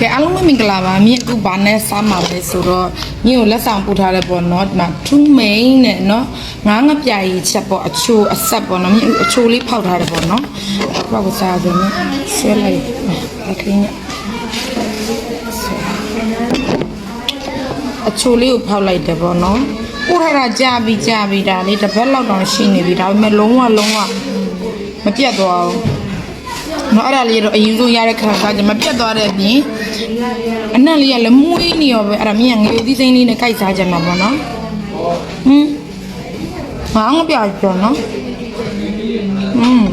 ကဲအားလုံးပဲမင်္ဂလာပါမြင့်အခုဘာနဲ့စားမှာလဲဆိုတော့မြင့်ကိုလက်ဆောင်ပို့ထားတယ်ပေါ့နော်ဒီမှာထူးမိန်နဲ့နော်ငါးငပြာကြီးချက်ပေါ့အချိုအဆက်ပေါ့နော်မြင့်အချိုလေးဖောက်ထားတယ်ပေါ့နော်ဘောက်ကစားဆိုရင်ဆွဲလိုက်အခင်းနဲ့အချိုလေးကိုဖောက်လိုက်တယ်ပေါ့နော်ပို့ထားတာကြာပြီကြာပြီဒါလေးတစ်ပတ်လောက်တောင်ရှိနေပြီဒါပေမဲ့လုံးဝလုံးဝမပြတ်သွားဘူး နော်အဲ့ဒါလေးတော့အရင်ဆုံးရတဲ့ခံစားချက်မပြတ်သွားတဲ့အပြင်အနက်လေးကလည်းမွေးနေရောပဲအဲ့ဒါမြင်ငယ်သီးစိမ့်လေးနဲ့ကြိုက်စားကြမှာပေါ့နော်ဟင်းငါငါပြကြောနော်ဟင်း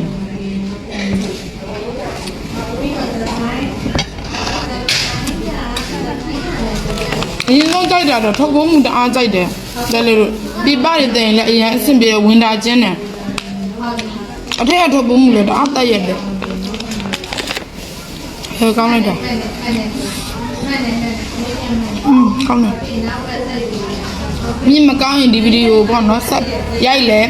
အရင်ဆုံးကြိုက်တာတော့ထုတ်ဖို့မှုတအားကြိုက်တယ်ဒါလေလို့ပြပတွေတင်လည်းအရင်အဆင်ပြေဝင်တာချင်းတယ်အထက်ကထုတ်ဖို့မှုလည်းတအားတက်ရတယ် ဟဲကောင်းလိုက်တာอืมကောင်းတယ်မြင်မကောင်းရင်ဒီဗီဒီယိုပေါ့နော်ဆက်ရိုက်လဲ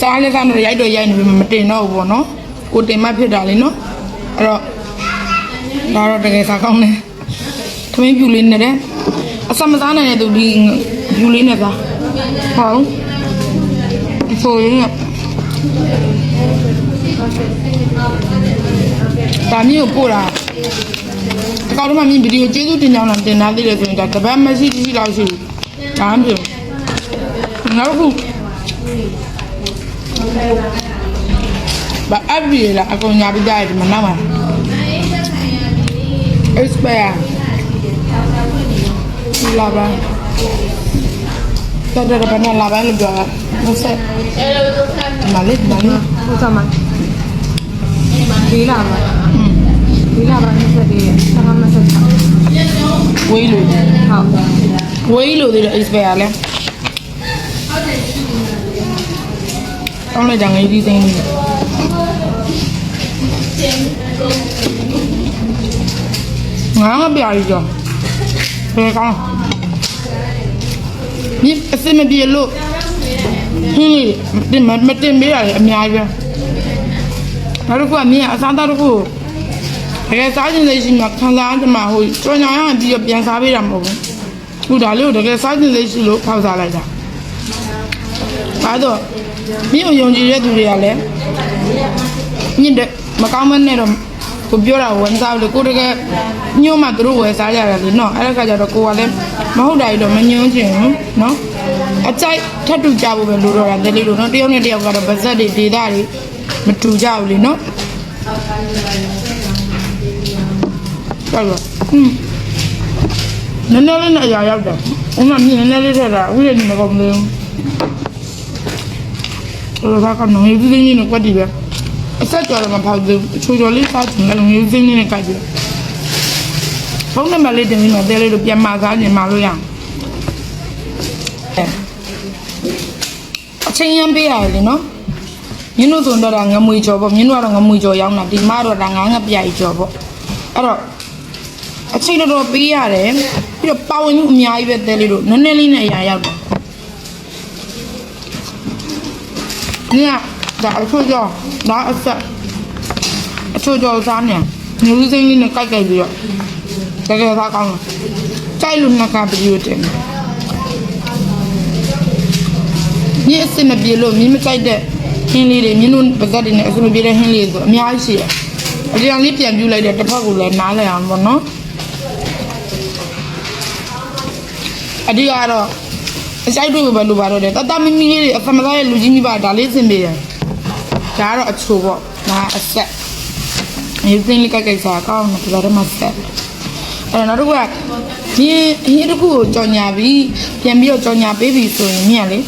စားလဲစားတော့ရိုက်တော့ရိုက်နေပြီမတင်တော့ဘူးပေါ့နော်ကိုတင်မှဖြစ်တာလေနော်အဲ့တော့ဒါတော့တကယ်စားကောင်းတယ်သမင်းပြူလေးနဲ့တဲ့အစမစားနိုင်တဲ့သူဒီပြူလေးနဲ့စားဟုတ်ဆိုရင်ဒါမျိုးပို့တာ အကောင့်ထဲမှာမြင်ဗီဒီယိုကျေးဇူးတင်ကြောင်းလားတင်ထားသေးတယ်ဆိုရင်ဒါတပတ်မရှိရှိလောက်ရှိဘူးဒါမှမဖြစ်ဘူးနောက်တစ်ခုဘာအပ်ပြီလားအကောင်ညာပြီးကြရတယ်မနောက်ပါ expire လာပါတော်တော်ဘာနဲ့လာပါလို့ပြောတာမဆက်မလေးမလေးဟုတ်ကဲ့မလေးလာပါ လေးလာပါ20လေးဆာမဆက်ချောင်းဝေးလို့ဟုတ်ဝေးလို့သေးတယ် expire လဲတောင်းလိုက်တာငယ်ကြီးသိန်းလေးငါမပြရကြောဘယ်ကောင်းမြစ်အစမပြေလို့ဟင်းလေးတင်မမတင်ပေးရတယ်အများကြီးပဲနောက်တစ်ခုကမြင်အစားသားတစ်ခု တကယ်စားခြင်းလေးရှိမှခံစားကြမှာဟိုကြော်ညာရအောင်ပြီးတော့ပြန်စားပေးတာမဟုတ်ဘူးခုဒါလေးကိုတကယ်စားခြင်းလေးရှိလို့ဖောက်စားလိုက်တာဒါတော့မြင့်ကိုယုံကြည်တဲ့သူတွေကလည်းမြင့်တဲ့မကောင်းမနဲ့တော့ကိုပြောတာဝန်စားလို့ကိုတကယ်ညှို့မှသူတို့ဝယ်စားကြတယ်လေနော်အဲ့ဒါခါကျတော့ကိုကလည်းမဟုတ်တာကြီးတော့မညှို့ချင်ဘူးနော်အကြိုက်ထပ်တူကြဖို့ပဲလိုတော့တာတလေးလို့နော်တယောက်နဲ့တယောက်ကတော့ဗဇက်တွေဒေတာတွေမတူကြဘူးလေနော် တော်တော့ဟွန်းနည်းနည်းလေးနဲ့အရာရောက်တယ်ဦးမမြင်နည်းနည်းလေးထက်တာဦးလည်းမကောင်းသေးဘူးတော့ကတော့ငွေစင်းကြီးနဲ့ကွက်တီပဲအဆက်ကြော်တော့မဖောက်သေးဘူးချိုချိုလေးစားချင်တယ်ငွေစင်းကြီးနဲ့ကြိုက်တယ်ဖုန်းနံပါတ်လေးတင်ပြီးတော့တဲလေးတို့ပြန်မစားခြင်းမလို့ရအောင်အချင်းရမ်းပေးရတယ်လေနော်မင်းတို့ဆိုတော့ဒါငမွေကြော်ပေါ့မင်းတို့ကတော့ငမွေကြော်ရောင်းတာဒီမတော့ဒါငါးငပြာကြီးကြော်ပေါ့အဲ့တော့ အချိန်တော်တော်ပေးရတယ်ပြီးတော့ပါဝင်မှုအများကြီးပဲတဲလေးတို့နည်းနည်းလေးနဲ့အရာရောက်တယ်ညဒါအချို့ကြောဒါအဆက်အချို့ကြောစားနေညူးစင်းလေးနဲ့ကြိုက်ကြိုက်ပြီးတော့တကယ်သားကောင်းတယ်ကြိုက်လို့နှကပီရိုတင်ညစ်စင်မပြေလို့မြင်းမကြိုက်တဲ့ဟင်းလေးတွေမြင်းတို့ပါဇက်တွေနဲ့အစမပြေတဲ့ဟင်းလေးဆိုအများကြီးရှိတယ်အကြံလေးပြန်ပြူလိုက်တဲ့တစ်ဖက်ကိုလည်းနားလည်အောင်ပေါ့နော် အဒီကတော့အဆိုင်တွေ့ပဲလို့ပါတော့တယ်တတမမီလေးတွေအဖမသားရဲ့လူကြီးမိပါဒါလေးစင်ပေးတယ်ဒါကတော့အချိုပေါ့ဒါအဆက်မြေစင်းလေးကြိုက်ကြိုက်စားကောင်းတယ်ဒါတော့မှဆက်အဲ့တော့နောက်တစ်ခုကဒီအရင်တစ်ခုကိုကြော်ညာပြီးပြန်ပြီးတော့ကြော်ညာပေးပြီဆိုရင်မြင်လေ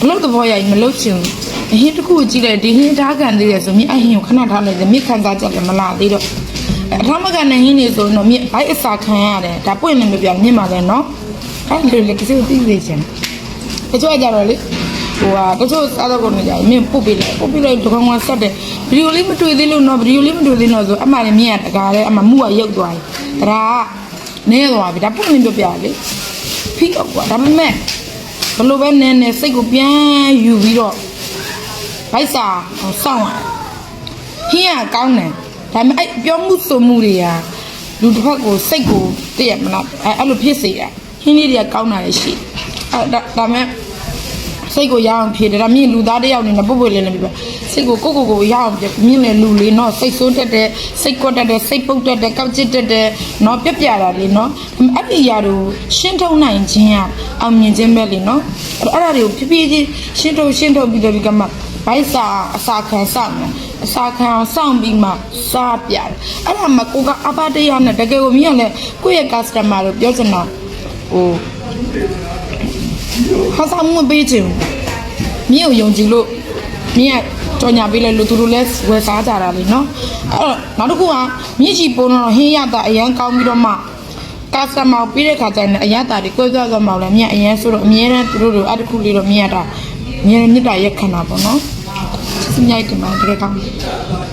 ဘလို့သဘောရိုက်မလို့ချင်ဘူးအရင်တစ်ခုကိုကြည့်လိုက်ဒီဟင်းထားခံသေးတယ်ဆိုမြင်အဟင်းကိုခဏထားလိုက်တယ်မြင်ခံစားချက်လည်းမလာသေးတော့အထမကန်နေဟင်းနေဆိုတော့မြင်ဘိုက်အစာခံရတယ်ဒါပွင့်နေမပြောမြင်ပါလေနော် အဲ့လိုလေကစီကိုသိသေးချင်တယ်တချို့ကကြတော့လေဟိုဟာတချို့စားတော့ကုန်နေကြတယ်မင်းပုတ်ပေးလိုက်ပုတ်ပေးလိုက်ဒကောင်ကဆက်တယ်ဗီဒီယိုလေးမတွေ့သေးလို့နော်ဗီဒီယိုလေးမတွေ့သေးတော့ဆိုအမှလည်းမြင်ရတကားလေအမှမှုကရုပ်သွားပြီဒါကနဲသွားပြီဒါပုတ်နေပြပြလေဖိတော့ကွာဒါပေမဲ့ဘလို့ပဲနဲနဲစိတ်ကိုပြန်ယူပြီးတော့ဗိုက်စာစောင့်ရဟင်းကကောင်းတယ်ဒါပေမဲ့အဲ့ပြောမှုဆိုမှုတွေကလူတစ်ဖက်ကိုစိတ်ကိုတည့်ရမလားအဲအဲ့လိုဖြစ်စေတာ ဟင်းလေးတွေကကောင်းတာလည်းရှိအဲဒါဒါမဲ့စိတ်ကိုရအောင်ဖြေတယ်ဒါမြင်လူသားတစ်ယောက်နေနဲ့ပုတ်ပွေလေးလေးပြစိတ်ကိုကိုကိုကိုရအောင်ပြမြင်လေလူလေးနော်စိတ်ဆိုးတတ်တယ်စိတ်ကွက်တတ်တယ်စိတ်ပုတ်တတ်တယ်ကောက်ကျစ်တတ်တယ်နော်ပြက်ပြတာလေးနော်အဲ့ဒီຢာတို့ရှင်းထုံနိုင်ခြင်းကအောင်မြင်ခြင်းပဲလေနော်အဲ့ဒါတွေကိုဖြည်းဖြည်းချင်းရှင်းထုံရှင်းထုံပြီးတော့ဒီကမှဘိုက်စာအစာခံစောင့်တယ်အစာခံအောင်စောင့်ပြီးမှစားပြတယ်အဲ့ဒါမှကိုကအပတရားနဲ့တကယ်ကိုမြင်ရလဲကိုယ့်ရဲ့ customer တို့ပြောချင်တာ ဟိုဟာဆောင်မပေးချင်ဘူးမြင့်ကိုယုံကြည်လို့မြင့်ကကြော်ညာပေးလိုက်လို့သူတို့လည်းဝယ်စားကြတာလေနော်အဲ့တော့နောက်တစ်ခုကမြင့်ချီပုံတော့ဟင်းရတာအရန်ကောင်းပြီးတော့မှ customer ကိုပေးတဲ့ခါကျရင်အရတာတွေကိုယ်သွားသွားမှလည်းမြင့်အရန်ဆိုတော့အမြဲတမ်းသူတို့တို့အဲ့တစ်ခုလေးတော့မြင့်ရတာအမြဲတမ်းမြင့်တာရက်ခံတာပေါ့နော်စမြိုက်တယ်မှာတကယ်ကောင်းတယ်